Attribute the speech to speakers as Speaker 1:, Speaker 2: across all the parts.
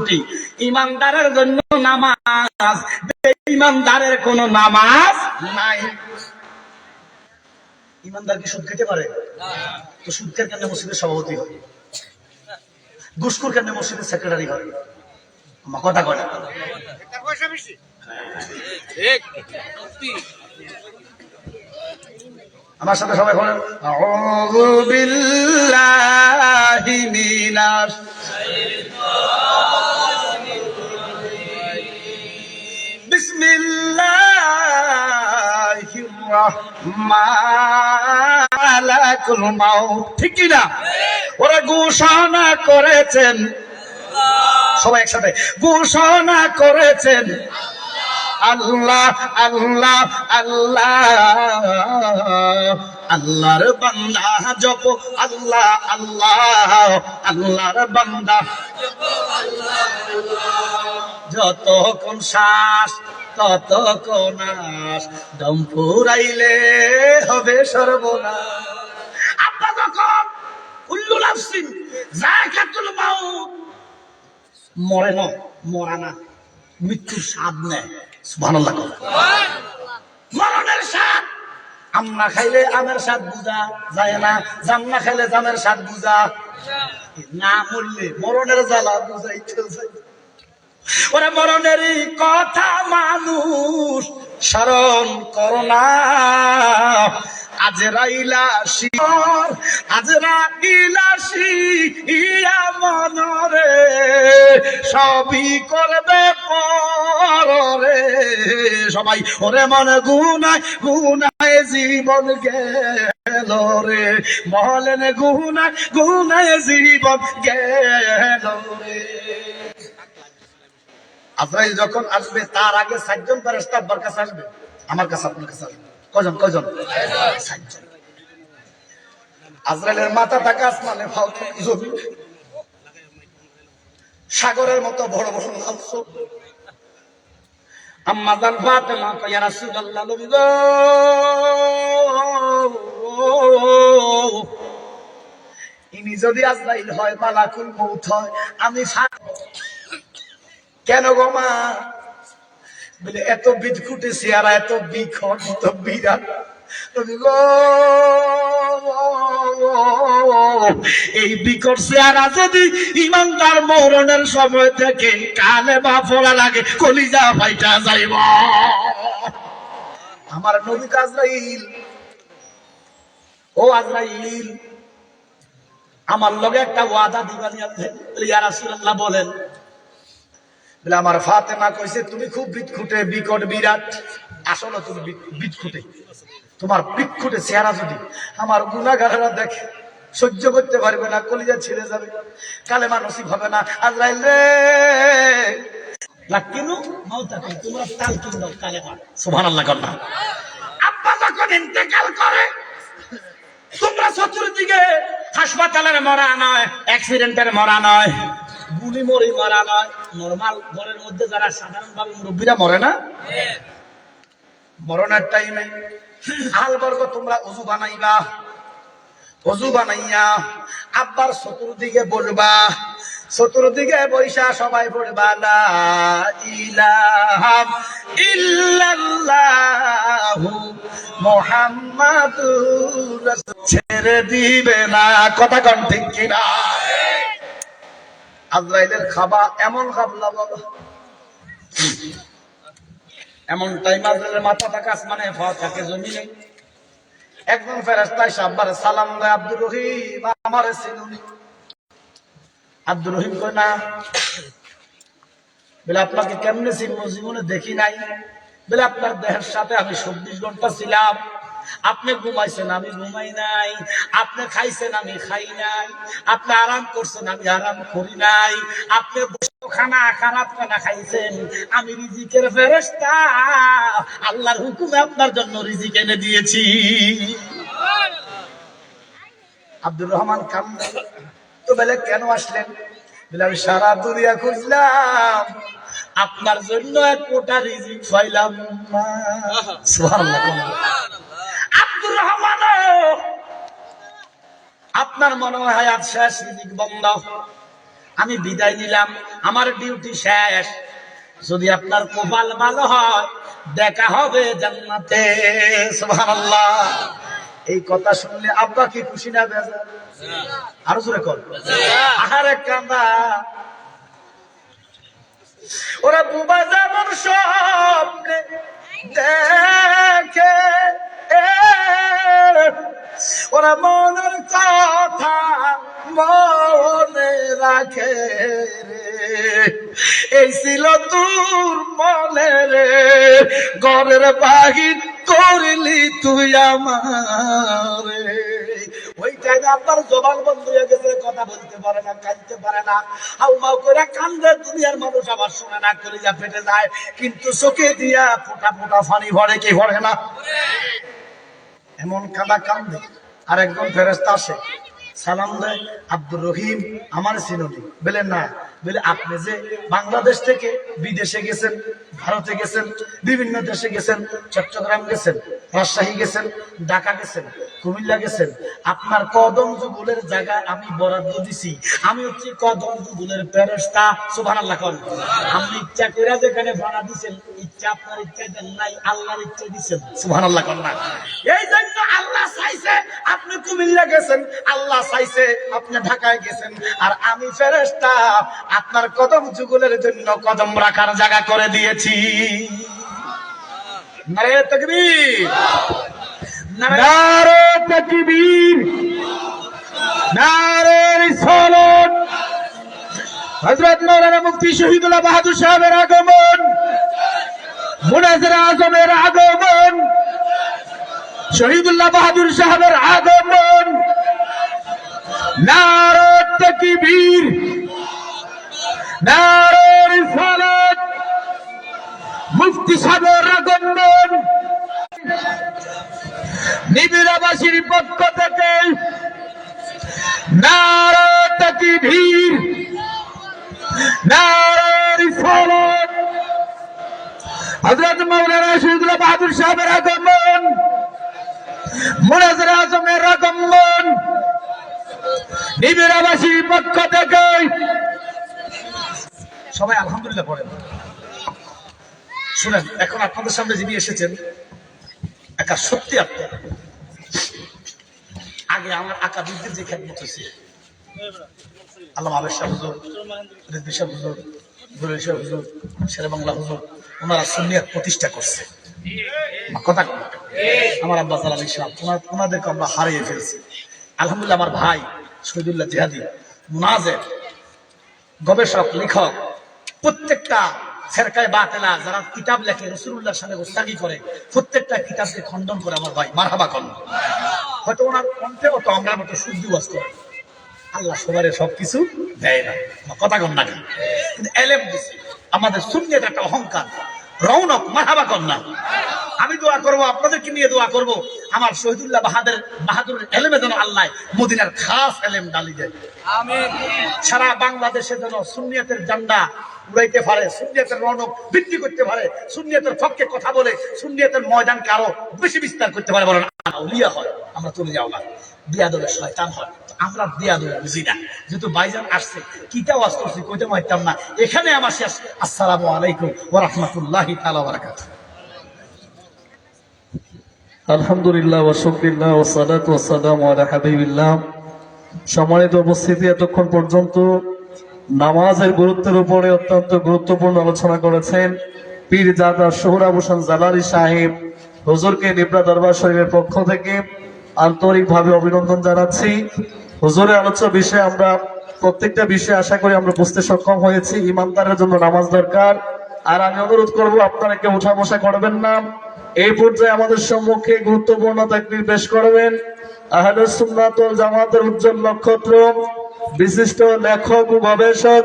Speaker 1: ছুটি ইমানদারের জন্য নামাজ। ইমানদারের কোন নামাজ নাই। ইমানদার কি সুদ খেতে পারে? তো সুদকের কেন মসজিদের সভাপতি হয়? ঘুষখোর কেন মসজিদের সেক্রেটারি হয়? আমার কথা কয় আমার সাথে সবাই বলেন বিসমিল্লাহির মাউত। ঠিক কি না? ওরা ঘোষণা করেছেন। সবাই একসাথে। ঘোষণা করেছেন। আল্লাহ আল্লাহ আল্লাহ। আল্লাহর বান্দা জপ। আল্লাহ আল্লাহ, আল্লাহর বান্দা। যতক্ষণ শ্বাস, ততক্ষণ আস দম ফুরাইলে হবে সর্বনাশ। আব্বা যখন কুল্লু নাফসিন যাকাতুল মাউত, মরে না, মরা না, মৃত্যুর স্বাদ নেয়। সুবহানাল্লাহ। মরণের স্বাদ, আম খাইলে আমের স্বাদ বুঝা যায় না, জাম না খাইলে জামের স্বাদ বুঝা না মরলে মরণের জ্বালা বুঝাইতে যায়। ওরা মরণের কথা মানুষ স্মরণ করোনা ইয়া সবই করবে পরে সবাই, ওরে মনে গুনায় গুনায় জীবন গেল রে। মহলেন গুনায় গুনায় জীবন গেল রে। আজরাইল যখন আসবে, তার আগে সাতজন ফেরেশতা আব্বার কাছে আসবে। আমার কাছে, আপনার কাছে আসবে। কজন কজন সাতজন। আজরাইলের মাথা থাকা আসমানে সাগরের মতো বড় বড় লাল ইনি যদি আজরাইল হয়, মালাকুল মউত হয়, আমি কেন গো মা? বলে, এত বিদকুটে চেহারা, এত এত বিরাট এই বিকট চেহারা যদি ইমানদার মরণের সময় থেকে কালে বা ফোলা লাগে, কলিজা ফাইটা যাইব। আমার নবী আজরাইল। ও আজরাইল, আমার লগে একটা ওয়াদা দিবানি আছে ইয়া বলেন বলে আমার ফাতেমা কইছে তুমি খুব বিদখুটে বিকট বিরাট। আসলে তুমি বি- বিদখুটে। তোমার বিক্ষুটে চেহারা যদি আমার গুনাগারেরা দেখে সহ্য করতে পারবে না কলিজা ছিঁড়ে যাবে কালে নসিব হবে না। আজরাইল রে! লাকিনু মাউতা কই? তোমরা তাল কিন দাও কালেমা? সুবহানাল্লাহ কন্না আব্বা যখন ইন্তেকাল করে তোমরা চতুর্দিকে হাসপাতালের মরা নয় অ্যাক্সিডেন্টের মরা নয়। গুলি মরি মরা নয় নর্মাল ঘরের মধ্যে যারা মুরব্বীরা মরে না? মরণের টাইমে তোমরা অজু বানাইবা, অজু বানাইয়া আব্বার চতুর্দিকে বসবা চতুর্দিকে বৈশা সবাই পড়বা লা ইল্লাল্লাহু ছেড়ে দিবে না। কথা কন ঠিক কিনা? আজরাইলের খাবা এমন খাবলা বাবা। এমন টাইম আজরাইলের মাথা থাকে আসমানে ফা থাকে জমিনে। একজন সালাম দেয়, আব্দুর রহিম আব্দুর রহিম কয়, না। বলে, আপনাকে কেমনে জীবনে দেখি নাই। বলে, আপনার দেহের সাথে আমি চব্বিশ ঘণ্টা ছিলাম। আপনি ঘুমাইছেন, আমি ঘুমাই নাই। আপনি খাইছেন, আমি খাই নাই। আপনি আরাম করছেন, আমি আরাম করি নাই। আপনি খানা খারাপ খানা খাইছেন, আমি রিজিকের আল্লাহর হুকুমে আপনার জন্য রিজিক এনে দিয়েছি। আব্দুর রহমান কাম তো বলে, কেন আসলেন? বলে, আমি সারা দুনিয়া খুঁজলাম। আপনার জন্য এক কোটা রিজিক পাইলাম না। আব্দুর রহমান। আপনার মনে হয় আজ শেষ রিজিক বন্ধ? আমি বিদায় নিলাম, আমার ডিউটি শেষ। যদি আপনার কপাল ভালো হয়, দেখা হবে জান্নাতে। সুবহানাল্লাহ। এই কথা শুনলে আব্বা কি খুশি না বেজার আরও জোরে কর। আহারে কান্দা ওরা বুবা যেমন স্বপ্নে দেখে ঘরের বাহির করলি তুই আমারে। ওই হয়ে গেছে, কথা বলতে পারে না, কাঁদতে পারে না। করে কান্দে, দুনিয়ার মানুষ আবার শোনে না ফেটে যায়। কিন্তু চোখে দিয়া ফোটা ফোটা ফানি ভরে, কি ভরে না? এমন কাদা কান্দে আর ফেরেস্তা আসে। সালাম দেয়, আব্দুর রহিম, আমার সিননি। বলেন না বলে, আপনি যে বাংলাদেশ থেকে বিদেশে গেছেন, ভারতে গেছেন, বিভিন্ন দেশে গেছেন, চট্টগ্রাম গেছেন, রাজশাহী গেছেন, ঢাকা গেছেন কুমিল্লা গেছেন। আপনার কদম যুগুলের জায়গা আমি বরাদ্দ দিছি। আমি হচ্ছি কদম যুগুলের প্যারেস্তা সুভান আল্লাহ কর আপনি ইচ্ছা করে যেখানে ভাড়া দিছেন, ইচ্ছা আপনার ইচ্ছা দেন নাই, আল্লাহর ইচ্ছা দিছেন সুভান আল্লাহ কর না। এই জন্য আল্লাহ চাইছে আপনি কুমিল্লা গেছেন, আল্লাহ চাইছে আপনি ঢাকায় গেছেন। আর আমি ফেরেস্তা, আপনার কদম যুগলের জন্য কদম রাখার জায়গা করে দিয়েছি। নারে তকবীর। নারে
Speaker 2: তাকবীর নারে রিসালাত হযরত মাওলানা মুফতি শহীদুল্লাহ বাহাদুর সাহেবের আগমন। মুনাজির আজমের আগমন। শহীদুল্লাহ বাহাদুর সাহেবের আগমন। নারে তাকবীর নারে রিসালাত মুফতি সাহেবের আগমন। নিবিড়াবাসীর পক্ষ থেকে নারী ভিড় নারী ফলক হজরত মৌলানা শহীদুল্লাহ বাহাদুর সাহেবের আগমন মুরাজের আজমের আগমন। নিবিড়াবাসীর পক্ষ থেকে
Speaker 1: সবাই আলহামদুলিল্লাহ পড়েন। শুনেন, এখন আপনাদের সামনে যিনি এসেছেন, একা সত্যি আপনি আগে আমার আঁকা বিদ্যুৎ যে খেদমত হয়েছে আল্লাহ আবেশ শাহ হুজুর রিদ্দি শাহ হুজুর জলিল শাহ হুজুর, শেরে বাংলা হুজুর, ওনারা সুনিয়াত প্রতিষ্ঠা করছে। কথা আমার আব্বা সালাম ইসলাম ওনাদেরকে আমরা হারিয়ে ফেলছি। আলহামদুলিল্লাহ আমার ভাই শহীদুল্লাহ জিহাদি, মুনাজের গবেষক, লেখক, প্রত্যেকটা ফেরকায় বাতেলা, যারা কিতাব লেখে রসুল্লাহর সাথে গোস্তাগি করে, প্রত্যেকটা কিতাবকে খণ্ডন করে আমার ভাই। মারহাবা কর হয়তো ওনার কণ্ঠে, অত আমরা মতো শুদ্ধি বাস করে আল্লাহ সবারে সবকিছু দেয় না। কথা কন্যা? কিন্তু এলেম আমাদের শূন্যের একটা অহংকার। রৌনক মাহাবা কন্যা আমি দোয়া করব আপনাদেরকে নিয়ে দোয়া করব। আমার শহীদুল্লাহ বাহাদের বাহাদুরের এলেমে যেন আল্লাহ মদিনার খাস এলেম ডালি দেয়। সারা বাংলাদেশে যেন সুনিয়তের জান্ডা উড়াইতে পারে সুনিয়তের রণক বৃদ্ধি করতে পারে সুনিয়তের পক্ষে কথা বলে সুনিয়তের ময়দানকে আরও বেশি বিস্তার করতে পারে বলেন উলিয়া হয় আমরা চলে যাও না বিয়াদবের শয়তান হয় আমরা বিয়াদব বুঝি না। যেহেতু বাইজান আসছে কিতা ওয়াজ করছি কইতে মারতাম না। এখানে আমার শেষ। আসসালামু আলাইকুম ওয়া রাহমাতুল্লাহি তাআলা ওয়া বারাকাতুহু।
Speaker 3: আলহামদুলিল্লাহ ও শুক্রিল্লাহ ও সালাত ও সালাম আলা হাবিবিল্লাহ। সম্মানিত উপস্থিতি এতক্ষণ পর্যন্ত নামাজের গুরুত্বের উপরে অত্যন্ত গুরুত্বপূর্ণ আলোচনা করেছেন পীর জাদা সোহরাব হোসেন জালালি সাহেব। হুজুরকে নিবরা দরবার শরীফের পক্ষ থেকে আন্তরিকভাবে অভিনন্দন জানাচ্ছি। হুজুরের আলোচ্য বিষয়ে আমরা প্রত্যেকটা বিষয়ে আশা করি আমরা বুঝতে সক্ষম হয়েছি। ইমানদারের জন্য নামাজ দরকার। আর আমি অনুরোধ করব, আপনারা কেউ উঠা বসা করবেন না। এই পর্যায়ে আমাদের সম্মুখে গুরুত্বপূর্ণ তাকবির পেশ করবেন জামাতের উজ্জ্বল নক্ষত্র, বিশিষ্ট লেখক ও গবেষক,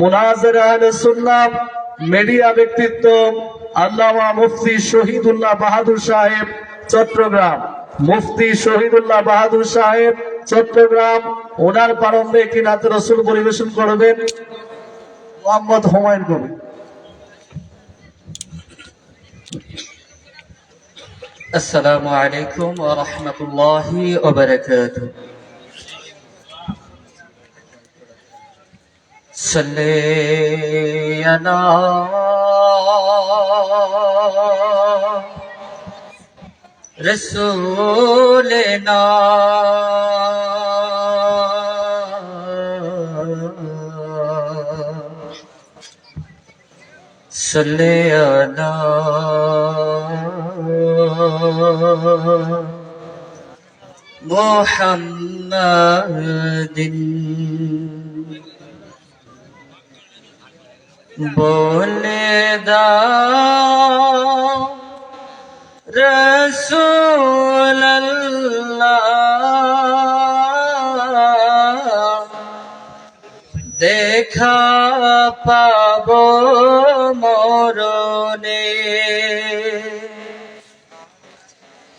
Speaker 3: মুনাজের আহলুস সুন্নাহ, মিডিয়া ব্যক্তিত্ব, আল্লামা মুফতি শহীদুল্লাহ বাহাদুর সাহেব, চট্টগ্রাম। মুফতি শহীদুল্লাহ বাহাদুর সাহেব, চট্টগ্রাম। ওনার প্রারম্ভে একটি নাতে রসুল পরিবেশন করবেন, মোহাম্মদ হুমায়ুন কবির।
Speaker 4: السلام عليكم ورحمة الله وبركاته. صل على رسولنا. صل على محمد বলে দাও রসুল্লাহ দেখা পাব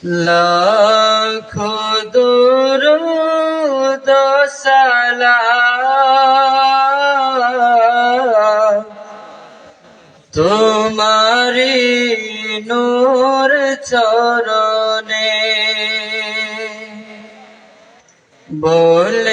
Speaker 4: লাখ দুরুদ সালাম। তোমারি নূর চরণে বলে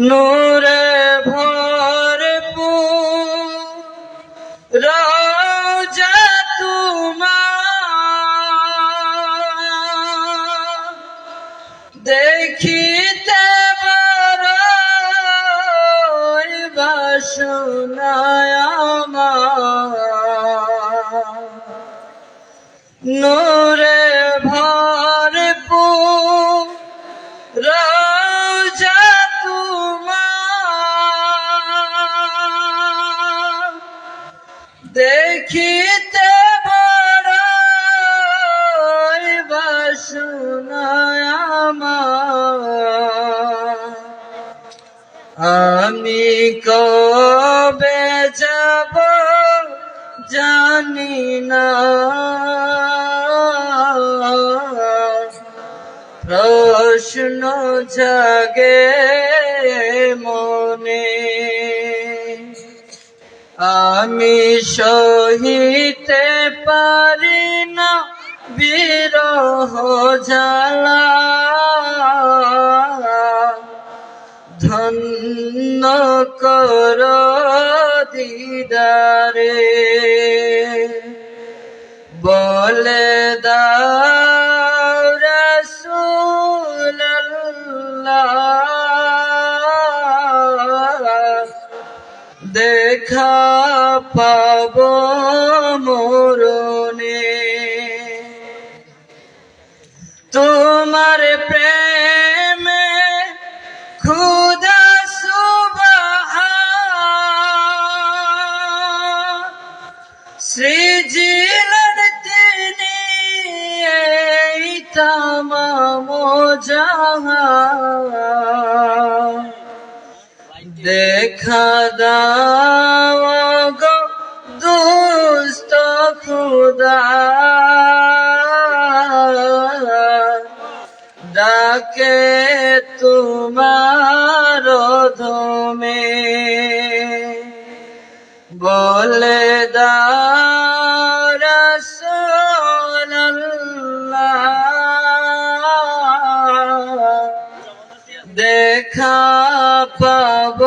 Speaker 4: নূরে দেখিতে বড়ই আমি কবে যাব জানি না। প্রশ্ন জাগে আমি সহিতে পারি না বিরহ জ্বালা। ধন্য কর দিদারে। বলে দাও রাসূলুল্লাহ দেখা পাব মরণে। তোমার প্রেমে খুদা সুবাহ। সৃজিলেন তিনি জাহান। দেখা দাও দেখা পাব।